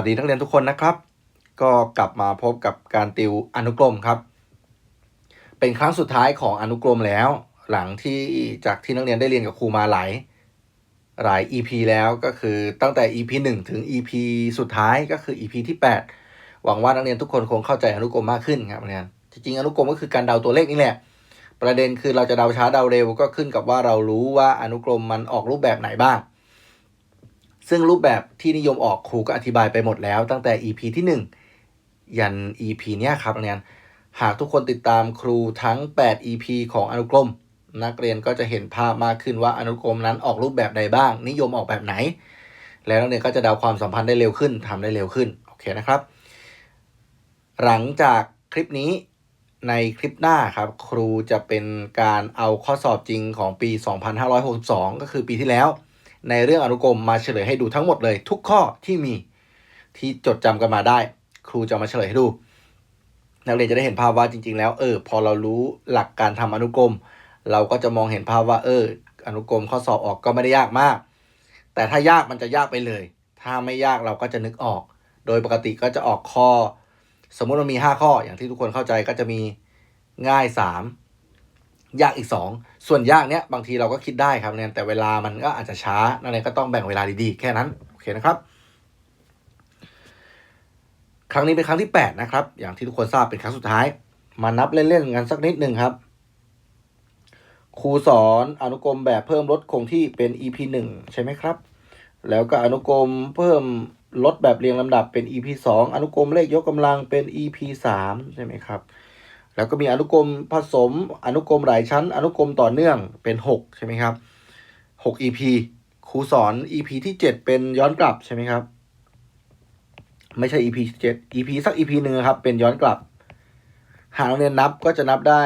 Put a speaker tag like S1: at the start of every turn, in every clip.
S1: วัสดีนักเรียนทุกคนนะครับ ก็กลับมาพบกับการติวอนุกรมครับ เป็นครั้งสุดท้ายของอนุกรมแล้ว หลังที่จากที่นักเรียนได้เรียนกับครูมาหลายหลาย EP แล้วก็คือตั้งแต่ EP 1 ถึง EP สุดท้ายก็คือ EP ที่ 8 หวังว่านักเรียนทุกคนคงเข้าใจอนุกรมมากขึ้นครับนักเรียนจริงๆอนุกรมก็คือการเดาตัวเลขนี่แหละ ประเด็นคือเราจะเดาช้าเดาเร็วก็ขึ้นกับว่าเรารู้ว่าอนุกรมมันออกรูปแบบไหนบ้าง ซึ่งรูปแบบที่นิยมออกครูก็อธิบายไปหมดแล้วตั้งแต่ EP ที่ 1 ยัน EP เนี้ยครับนักเรียนหากทุกคนติดตามครูทั้ง 8 EP ของอนุกรม นักเรียนก็จะเห็นภาพมากขึ้นว่าอนุกรมนั้นออกรูปแบบใดบ้าง นิยมออกแบบไหน แล้วนักเรียนก็จะเดาความสัมพันธ์ได้เร็วขึ้นทำได้เร็วขึ้นโอเคนะครับ หลังจากคลิปนี้ในคลิปหน้าครับ ครูจะเป็นการเอาข้อสอบจริงของปี 2562 ก็คือปีที่แล้ว ในเรื่องอนุกรมมาเฉลยให้ดูทั้งหมดเลย ทุกข้อที่มีที่จดจำกันมาได้ ครูจะมาเฉลยให้ดู นักเรียนจะได้เห็นภาพว่าจริง ๆ แล้วเออพอเรารู้หลักการทำอนุกรม เราก็จะมองเห็นภาพว่า เออ อนุกรมข้อสอบออกก็ไม่ได้ยากมาก แต่ถ้ายากมันจะยากไปเลย ถ้าไม่ยากเราก็จะนึกออก โดยปกติก็จะออกข้อ สมมุติมันมี 5 ข้ออย่างที่ทุกคนเข้าใจก็จะมีง่าย 3 ยากอีก 2 ส่วนยากเนี้ยบางทีเราก็คิดได้ครับเนี่ยแต่เวลามันก็อาจจะช้านั่นเองก็ต้องแบ่งเวลาดีๆ แค่นั้น โอเคนะครับ ครั้งนี้เป็นครั้งที่ 8 นะครับ อย่างที่ทุกคนทราบเป็นครั้งสุดท้าย มานับเล่นๆกันสักนิดหนึ่งครับ ครูสอนอนุกรมแบบเพิ่มลดคงที่เป็น EP 1 ใช่ไหมครับ แล้วก็อนุกรมเพิ่มลดแบบเรียงลำดับเป็น EP 2 อนุกรมเลขยกกำลังเป็น EP 3 ใช่ไหมครับ แล้วก็มีอนุกรมผสม อนุกรมหลายชั้น อนุกรมต่อเนื่องเป็น 6 ใช่ไหมครับ 6 EP ครูสอน EP ที่ 7 เป็นย้อนกลับใช่ไหมครับ ไม่ใช่ EP 7 EP สัก EP หนึ่งครับ เป็นย้อนกลับ หากเรียนนับก็จะนับได้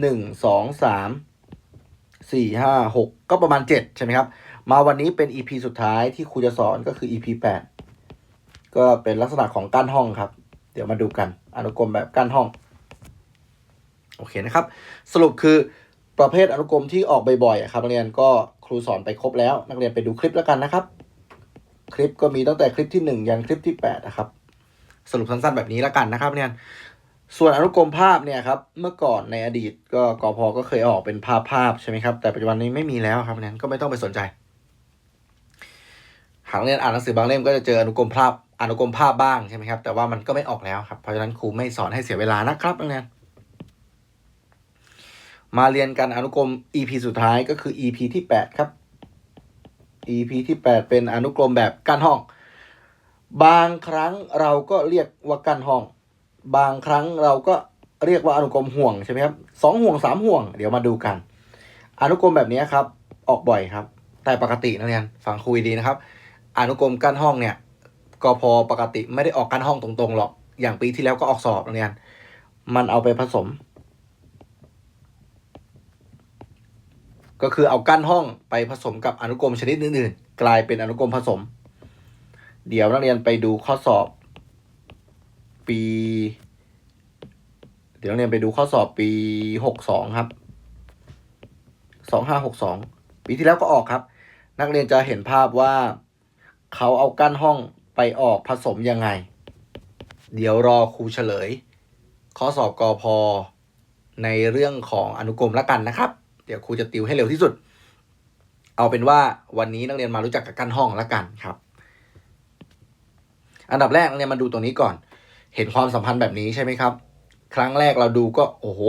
S1: หนึ่งสองสามสี่ห้าหกก็ประมาณเจ็ดใช่ไหมครับ มาวันนี้เป็น EP สุดท้ายที่ครูจะสอนก็คือ EP แปดก็เป็นลักษณะของกั้นห้องครับ เดี๋ยวมาดูกัน อนุกรมแบบกั้นห้อง โอเคนะครับ สรุปคือประเภทอนุกรมที่ออกบ่อยๆอะครับนักเรียนก็ครูสอนไปครบแล้ว นักเรียนไปดูคลิปแล้วกันนะครับ คลิปก็มีตั้งแต่คลิปที่หนึ่งยันคลิปที่แปดนะครับสรุปสั้นๆแบบนี้แล้วกันนะครับเนี่ยส่วนอนุกรมภาพเนี่ยครับเมื่อก่อนในอดีตก็กพอก็เคยออกเป็นภาพภาพใช่ไหมครับแต่ปัจจุบันนี้ไม่มีแล้วครับนั้นก็ไม่ต้องไปสนใจหากเรียนอ่านหนังสือบางเล่มก็จะเจออนุกรมภาพอนุกรมภาพบ้างใช่ไหมครับแต่ว่ามันก็ไม่ออกแล้วครับเพราะฉะนั้นครูไม่สอนให้เสียเวลานะครับนักเรียน มาเรียนกันอนุกรม EP สุดท้ายก็คือ EP ที่ 8 ครับ EP ที่ 8 เป็นอนุกรมแบบกั้นห้อง บางครั้งเราก็เรียกว่ากั้นห้อง บางครั้งเราก็เรียกว่าอนุกรมห่วงใช่ไหมครับสองห่วงสามห่วง เดี๋ยวมาดูกัน อนุกรมแบบนี้ครับ ออกบ่อยครับ แต่ปกตินักเรียนฟังคุยดีนะครับ อนุกรมกั้นห้องเนี่ยกพปกติไม่ได้ออกกั้นห้องตรงๆหรอก อย่างปีที่แล้วก็ออกสอบนักเรียน มันเอาไปผสม ก็คือเอากั้นห้องไปผสมกับอนุกรมชนิดอื่นๆ กลายเป็นอนุกรมผสม เดี๋ยวนักเรียนไปดูข้อสอบ ปี เดี๋ยวนักเรียนไปดูข้อสอบปีหกสองครับสองห้าหกสองปีที่แล้วก็ออกครับ นักเรียนจะเห็นภาพว่าเขาเอากั้นห้องไปออกผสมยังไง เดี๋ยวรอครูเฉลย ข้อสอบกอพอในเรื่องของอนุกรมละกันนะครับ เดี๋ยวครูจะติวให้เร็วที่สุด เอาเป็นว่าวันนี้นักเรียนมารู้จักกับกั้นห้องละกันครับ อันดับแรกนักเรียนมาดูตัวนี้ก่อน เห็นความสัมพันธ์แบบนี้ใช่ไหมครับ ครั้งแรกเราดูก็โอ้โห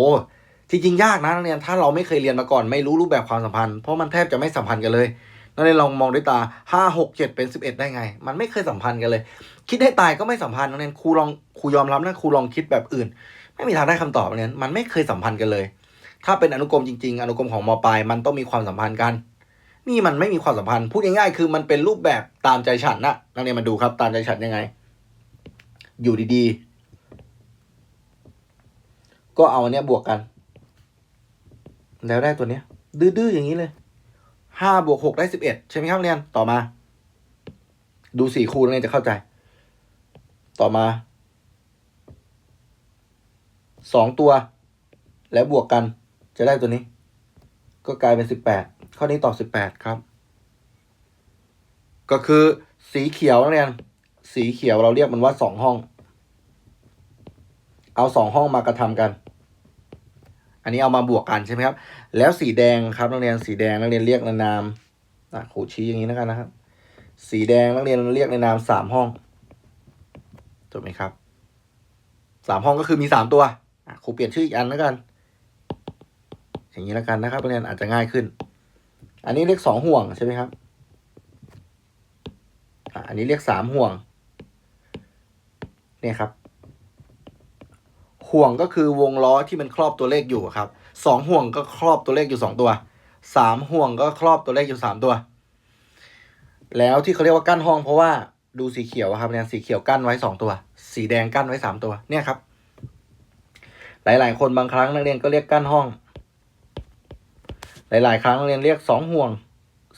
S1: จริงๆยากนะนักเรียนถ้าเราไม่เคยเรียนมาก่อนไม่รู้รูปแบบความสัมพันธ์เพราะมันแทบจะไม่สัมพันธ์กันเลยนักเรียนลองมองด้วยตาห้าหกเจ็ดเป็นสิบเอ็ดได้ไง มันไม่เคยสัมพันธ์กันเลย คิดให้ตายก็ไม่สัมพันธ์นักเรียนครูลองครูยอมรับนะครูลองคิดแบบอื่น ไม่มีทางได้คำตอบนักเรียนมันไม่เคยสัมพันธ์กันเลย ถ้าเป็นอนุกรมจริง ๆ อนุกรมของมปลายมันต้องมีความสัมพันธ์กัน นี่มันไม่มีความสัมพันธ์ พูดง่ายๆ คือมันเป็นรูปแบบตามใจฉันนะนักเรียนมาดูครับ ตามใจฉันยังไง อยู่ดีๆ ก็เอาอันเนี้ยบวกกัน แล้วได้ตัวเนี้ย ดื้อๆอย่างนี้เลยห้าบวกหกได้สิบเอ็ดใช่ไหมครับเรียนต่อมา ดูสี่คูณเรียนจะเข้าใจ ต่อมาสองตัว แล้วบวกกัน จะได้ตัวนี้ ก็กลายเป็นสิบแปดข้อนี้ตอบสิบแปดครับ ก็คือสีเขียวนักเรียนสีเขียวเราเรียกมันว่าสองห้อง เอาสองห้องมากระทำกัน อันนี้เอามาบวกกันใช่ไหมครับ แล้วสีแดงครับนักเรียนสีแดงนักเรียนเรียกในนามอะครูชี้อย่างนี้แล้วกันนะครับ สีแดงนักเรียนเรียกในนามสามห้องถูกไหมครับสามห้องก็คือมีสามตัวอะครูเปลี่ยนชื่ออีกอันแล้วกัน อย่างนี้แล้วกันนะครับนักเรียนอาจจะง่ายขึ้น อันนี้เรียกสองห่วงใช่ไหมครับอันนี้เรียกสามห่วงเนี่ยครับ ห่วงก็คือวงล้อที่มันครอบตัวเลขอยู่ครับสองห่วงก็ครอบตัวเลขอยู่สองตัวสามห่วงก็ครอบตัวเลขอยู่สามตัว แล้วที่เขาเรียกว่ากั้นห้องเพราะว่าดูสีเขียวครับเนี่ยสีเขียวกั้นไว้สองตัว สีแดงกั้นไว้สามตัวเนี่ยครับ หลาย ๆ คนบางครั้งนักเรียนก็เรียกกั้นห้อง หลาย ๆ ครั้งนักเรียนเรียกสองห่วง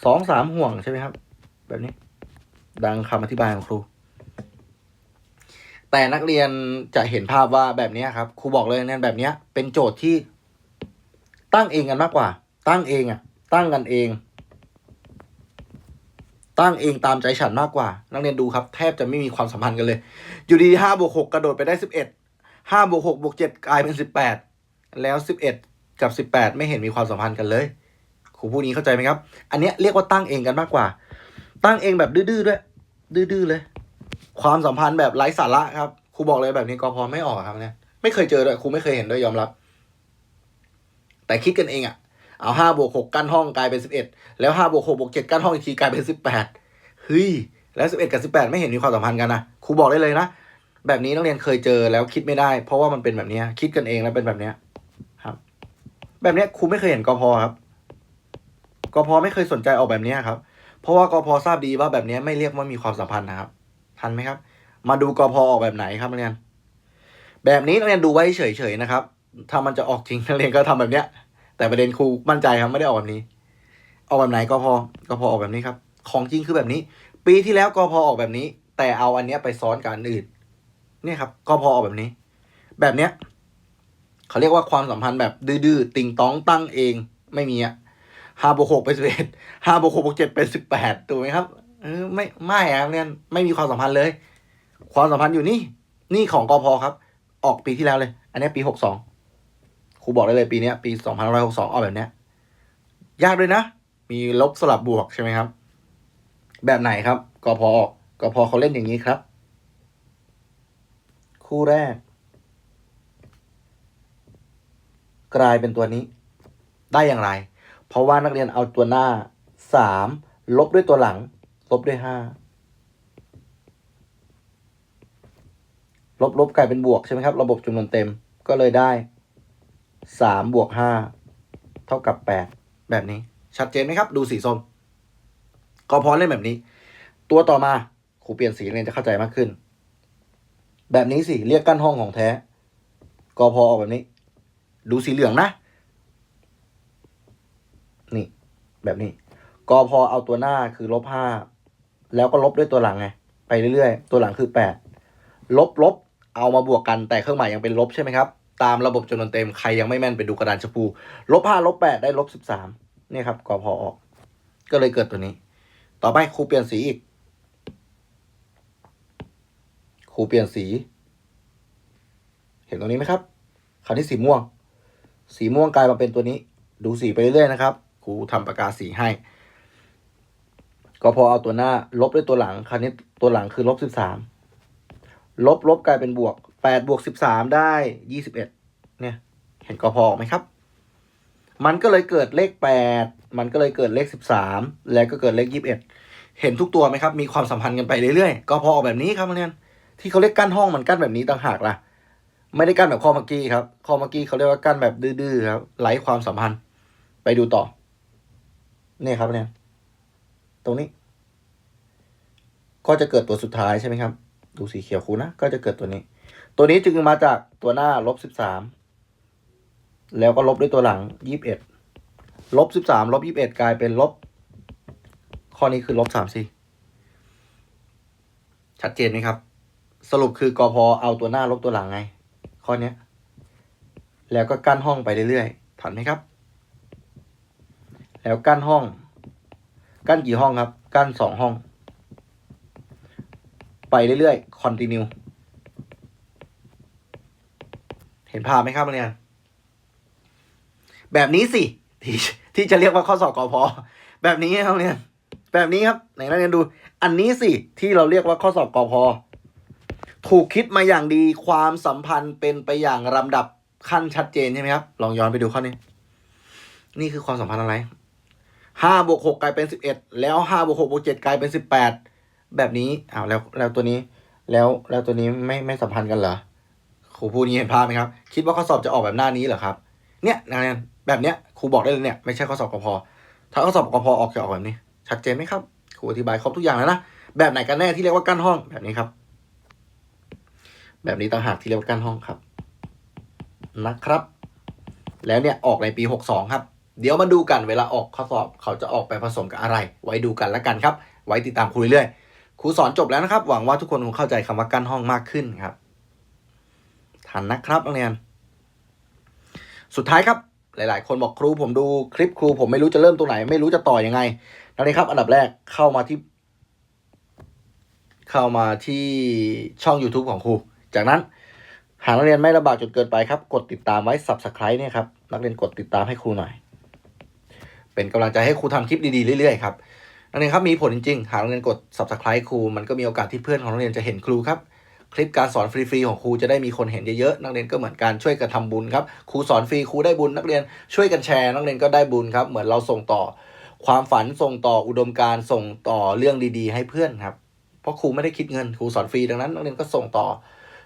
S1: สองสามห่วงใช่ไหมครับ แบบนี้ ดังคำอธิบายของครู แต่นักเรียนจะเห็นภาพว่าแบบนี้ครับ ครูบอกเลยเนี่ยแบบนี้เป็นโจทย์ที่ตั้งเองกันมากกว่า ตั้งเองอะ ตั้งกันเอง ตั้งเองตามใจฉันมากกว่า นักเรียนดูครับ แทบจะไม่มีความสัมพันธ์กันเลย อยู่ดีห้าบวกหกกระโดดไปได้สิบเอ็ดห้าบวกหกบวกเจ็ดกลายเป็นสิบแปดแล้วสิบเอ็ดกับสิบแปดไม่เห็นมีความสัมพันธ์กันเลย ครูผู้นี้เข้าใจไหมครับ อันเนี้ยเรียกว่าตั้งเองกันมากกว่า ตั้งเองแบบดื้อๆด้วย ดื้อๆเลย ความสัมพันธ์แบบไร้สาระครับครูบอกเลยแบบนี้กพไม่ออกครับเนี่ยไม่เคยเจอด้วยครูไม่เคยเห็นด้วยยอมรับ แต่คิดกันเองอะเอาห้าบวกหกกั้นห้องกลายเป็นสิบเอ็ดแล้วห้าบวกหกบวกเจ็ดกั้นห้องอีกทีกลายเป็นสิบแปดเฮ้ยแล้วสิบเอ็ดกับสิบแปดไม่เห็นมีความสัมพันธ์กันนะครูบอกได้เลยนะแบบนี้นักเรียนเคยเจอแล้วคิดไม่ได้ เพราะว่ามันเป็นแบบนี้คิดกันเองแล้วเป็นแบบนี้ครับ แบบนี้ครูไม่เคยเห็นกพครับ กพไม่เคยสนใจออกแบบนี้ครับ เพราะว่ากพทราบดีว่าแบบนี้ไม่เรียกว่ามีความสัมพันธ์นะครับ ทันไหมครับ มาดูกพออกแบบไหนครับนักเรียน แบบนี้นักเรียนดูไว้เฉยๆนะครับ ถ้ามันจะออกจริงนักเรียนก็ทำแบบเนี้ย แต่ประเด็นครูมั่นใจครับไม่ได้ออกแบบนี้ ออกแบบไหนกพกพออกแบบนี้ครับ ของจริงคือแบบนี้ ปีที่แล้วกพออกแบบนี้ แต่เอาอันเนี้ยไปซ้อนกับอันอื่น เนี่ยครับกพออกแบบนี้ แบบเนี้ยเขาเรียกว่าความสัมพันธ์แบบดื้อๆติงต้องตั้งเองไม่มีอะ ห้าบวกหกเป็นสิบเอ็ดห้าบวกหกบวกเจ็ดเป็นสิบแปดถูกไหมครับเออไม่ไม่อะครับเนี่ยไม่มีความสัมพันธ์เลย ความสัมพันธ์อยู่นี่ นี่ของกอพอครับ ออกปีที่แล้วเลย อันนี้ปีหกสองครูบอกได้เลยปีนี้ปีสองพันร้อยหกสองออกแบบเนี้ยยากด้วยนะ มีลบสลับบวกใช่ไหมครับ แบบไหนครับกอพอออกกอพอเขาเล่นอย่างนี้ครับ คู่แรก กลายเป็นตัวนี้ ได้อย่างไร เพราะว่านักเรียนเอาตัวหน้าสามลบด้วยตัวหลัง ลบด้วยห้าลบลบกลายเป็นบวกใช่ไหมครับ ระบบจำนวนเต็มก็เลยได้สามบวกห้าเท่ากับแปดแบบนี้ ชัดเจนไหมครับ ดูสีส้ม ก็พอเล่นแบบนี้ ตัวต่อมาครูเปลี่ยนสีเรียนจะเข้าใจมากขึ้น แบบนี้สิ เรียกกั้นห้องของแท้กอพอออกแบบนี้ ดูสีเหลืองนะ นี่ แบบนี้กอพอเอาตัวหน้าคือลบห้าแล้วก็ลบด้วยตัวหลังไงไปเรื่อยๆ ตัวหลังคือแปดลบลบเอามาบวกกันแต่เครื่องหมายยังเป็นลบใช่ไหมครับ ตามระบบจำนวนเต็มใครยังไม่แม่นไปดูกระดานชมพูลบห้าลบแปดได้ลบสิบสามเนี่ยครับกอพอออก ก็เลยเกิดตัวนี้ ต่อไปครูเปลี่ยนสีอีกครูเปลี่ยนสี เห็นตรงนี้ไหมครับคราวนี้สีม่วง สีม่วงกลายมาเป็นตัวนี้ ดูสีไปเรื่อยๆนะครับ ครูทำประกาศสีให้ ก็พอเอาตัวหน้า ลบด้วยตัวหลังคราวนี้ตัวหลังคือลบสิบสามลบลบกลายเป็นบวกแปดบวกสิบสามได้ยี่สิบเอ็ดเนี่ย เห็นกพออกไหมครับ มันก็เลยเกิดเลขแปดมันก็เลยเกิดเลขสิบสามแล้วก็เกิดเลขยี่สิบเอ็ดเห็นทุกตัวไหมครับ มีความสัมพันธ์กันไปเรื่อยๆกพอออกแบบนี้ครับเรียนที่เขาเรียกกั้นห้องมันกั้นแบบนี้ต่างหากล่ะไม่ได้กั้นแบบข้อเมื่อกี้ครับข้อเมื่อกี้เขาเรียกว่ากั้นแบบดื้อๆครับไร้ความสัมพันธ์ ไปดูต่อ เนี่ยครับเนี่ย ตรงนี้ ก็จะเกิดตัวสุดท้ายใช่ไหมครับ ดูสีเขียวคูนะ ก็จะเกิดตัวนี้ ตัวนี้จึงมาจากตัวหน้าลบสิบสามแล้วก็ลบด้วยตัวหลังยี่สิบเอ็ดลบสิบสามลบยี่สิบเอ็ดกลายเป็นลบ ข้อนี้คือลบสามสี่ชัดเจนไหมครับ สรุปคือกอพอเอาตัวหน้าลบตัวหลังไง ข้อนี้แล้วก็กั้นห้องไปเรื่อยๆทันไหมครับ แล้วกั้นห้อง กั้นกี่ห้องครับ กั้นสองห้อง ไปเรื่อยๆ continue เห็นภาพไหมครับนักเรียนแบบนี้สิที่ที่จะเรียกว่าข้อสอบกอพอแบบนี้ครับเนี่ยแบบนี้ครับไหนนักเรียนดู อันนี้สิที่เราเรียกว่าข้อสอบกอพอถูกคิดมาอย่างดีความสัมพันธ์เป็นไปอย่างลำดับขั้นชัดเจนใช่ไหมครับ ลองย้อนไปดูข้อนี้ นี่คือความสัมพันธ์อะไร ห้าบวกหกกลายเป็นสิบเอ็ดแล้วห้าบวกหกบวกเจ็ดกลายเป็นสิบแปดแบบนี้อ้าวแล้วแล้วตัวนี้ แล้วแล้วตัวนี้ไม่ไม่สัมพันธ์กันเหรอครูพูดนี้เห็นภาพไหมครับ คิดว่าข้อสอบจะออกแบบหน้านี้เหรอครับ เนี่ยนักเรียนแบบเนี้ยครูบอกได้เลยเนี่ยไม่ใช่ข้อสอบกพถ้าข้อสอบกพออกจะออกแบบนี้ ชัดเจนไหมครับครูอธิบายครบทุกอย่างแล้วนะแบบไหนกันแน่ที่เรียกว่ากั้นห้องแบบนี้ครับ แบบนี้ต่างหากที่เรียกว่ากั้นห้องครับนะครับ แล้วเนี่ยออกในปี 62 ครับ เดี๋ยวมาดูกันเวลาออกข้อสอบเขาจะออกไปผสมกับอะไร ไว้ดูกันแล้วกันครับ ไว้ติดตามครูเรื่อยๆครูสอนจบแล้วนะครับ หวังว่าทุกคนคงเข้าใจคำว่ากั้นห้องมากขึ้นครับทันนะครับนักเรียน สุดท้ายครับ หลาย ๆ คนบอกครูผมดูคลิปครู ผมไม่รู้จะเริ่มตรงไหน ไม่รู้จะต่อยังไงนักเรียนครับ อันดับแรกเข้ามาที่ เข้ามาที่ช่อง YouTube ของครู จากนั้นหากนักเรียนไม่ลำบากจนเกินไปครับ กดติดตามไว้ subscribe เนี่ยครับ นักเรียนกดติดตามให้ครูหน่อย เป็นกำลังใจให้ครูทำคลิปดีๆเรื่อยๆครับนักเรียนครับมีผลจริงๆ หากนักเรียนกด subscribe ครูมันก็มีโอกาสที่เพื่อนของนักเรียนจะเห็นครูครับคลิปการสอนฟรีๆของครูจะได้มีคนเห็นเยอะๆนักเรียนก็เหมือนการช่วยกันทำบุญครับครูสอนฟรีครูได้บุญนักเรียนช่วยกันแชร์นักเรียนก็ได้บุญครับเหมือนเราส่งต่อ ความฝันส่งต่ออุดมการส่งต่อเรื่องดีๆ ให้เพื่อนครับเพราะครูไม่ได้คิดเงินครูสอนฟรีดังนั้นนักเรียนก็ส่งต่อ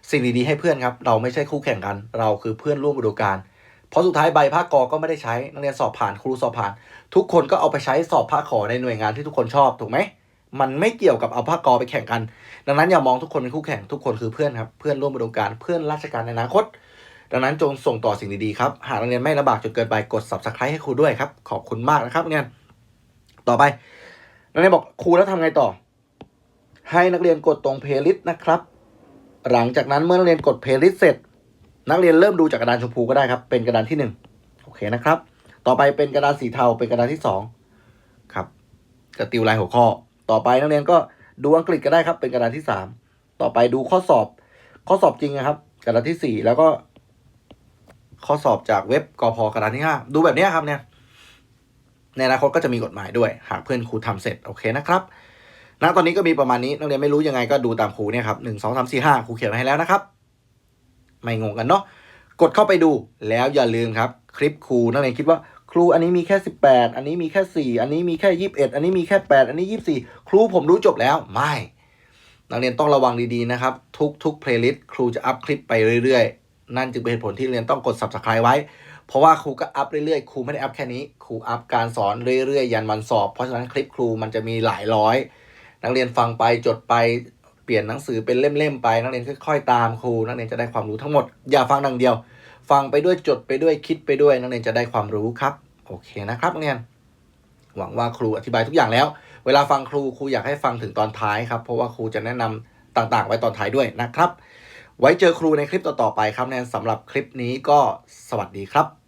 S1: สิ่งดีๆให้เพื่อนครับเราไม่ใช่คู่แข่งกัน เราคือเพื่อนร่วมอุดมการเพราะสุดท้ายใบภาคกอก็ไม่ได้ใช้นักเรียนสอบผ่านครูสอบผ่าน ทุกคนก็เอาไปใช้สอบภาคขอในหน่วยงานที่ทุกคนชอบถูกไหมมันไม่เกี่ยวกับเอาภาคกอไปแข่งกัน ดังนั้นอย่ามองทุกคนเป็นคู่แข่งทุกคนคือเพื่อนครับเพื่อนร่วมอุดมการเพื่อนราชการในอนาคต ดังนั้นจงส่งต่อสิ่งดีๆครับ หากนักเรียนไม่ลำบากจนเกินไปกด subscribe ให้ครูด้วยครับ ขอบคุณมากนะครับนักเรียต่อไปนักเรียนบอกครูแล้วทำไงต่อ ให้นักเรียนกดตรง playlist นะครับ หลังจากนั้นเมื่อนักเรียนกด playlist เสร็จ นักเรียนเริ่มดูจากกระดานชมพูก็ได้ครับ เป็นกระดานที่หนึ่งโอเคนะครับ ต่อไปเป็นกระดานสีเทาเป็นกระดานที่สองครับจะติวลายหัวข้อ ต่อไปนักเรียนก็ดูอังกฤษก็ได้ครับ เป็นกระดานที่สามต่อไปดูข้อสอบ ข้อสอบจริงนะครับ กระดานที่สี่แล้วก็ ข้อสอบจากเว็บกพกระดานที่ห้าดูแบบนี้ครับเนี่ยในอนาคตก็จะมีกฎหมายด้วย หากเพื่อนครูทำเสร็จโอเคนะครับณตอนนี้ก็มีประมาณนี้นักเรียนไม่รู้ยังไงก็ดูตามครูเนี่ยครับหนึ่งสองสามสี่ห้าครูเขียนไว้ให้แล้วนะครับ ไม่งงกันเนาะกดเข้าไปดูแล้วอย่าลืมครับ คลิปครูนักเรียนคิดว่า ครูอันนี้มีแค่สิบแปดอันนี้มีแค่สี่อันนี้มีแค่ยี่สิบเอ็ดอันนี้มีแค่แปดอันนี้ยี่สิบสี่ครูผมรู้จบแล้วไม่นักเรียนต้องระวังดีๆนะครับ ทุกทุกเพลย์ลิสต์ครูจะอัพคลิปไปเรื่อยๆ นั่นจึงเป็นเหตุผลที่เรียนต้องกด subscribe ไว้ เพราะว่าครูก็อัพเรื่อยๆ ครูไม่ได้อัพแค่นี้ ครูอัพการสอนเรื่อยๆ ยันวันสอบ เพราะฉะนั้นคลิปครูมันจะมีหลายร้อย นักเรียนฟังไปจดไปเปลี่ยนหนังสือเป็นเล่มๆไป นักเรียนค่อยๆตามครู นักเรียนจะได้ความรู้ทั้งหมด อย่าฟังดังเดียว ฟังไปด้วยจดไปด้วยคิดไปด้วยนักเรียนจะได้ความรู้ครับ โอเคนะครับนักเรียน หวังว่าครูอธิบายทุกอย่างแล้ว เวลาฟังครูครูอยากให้ฟังถึงตอนท้ายครับ เพราะว่าครูจะแนะนำต่างๆ ไว้ตอนท้ายด้วยนะครับ ไว้เจอครูในคลิปต่อๆไปครับแนนสำหรับคลิปนี้ก็สวัสดีครับ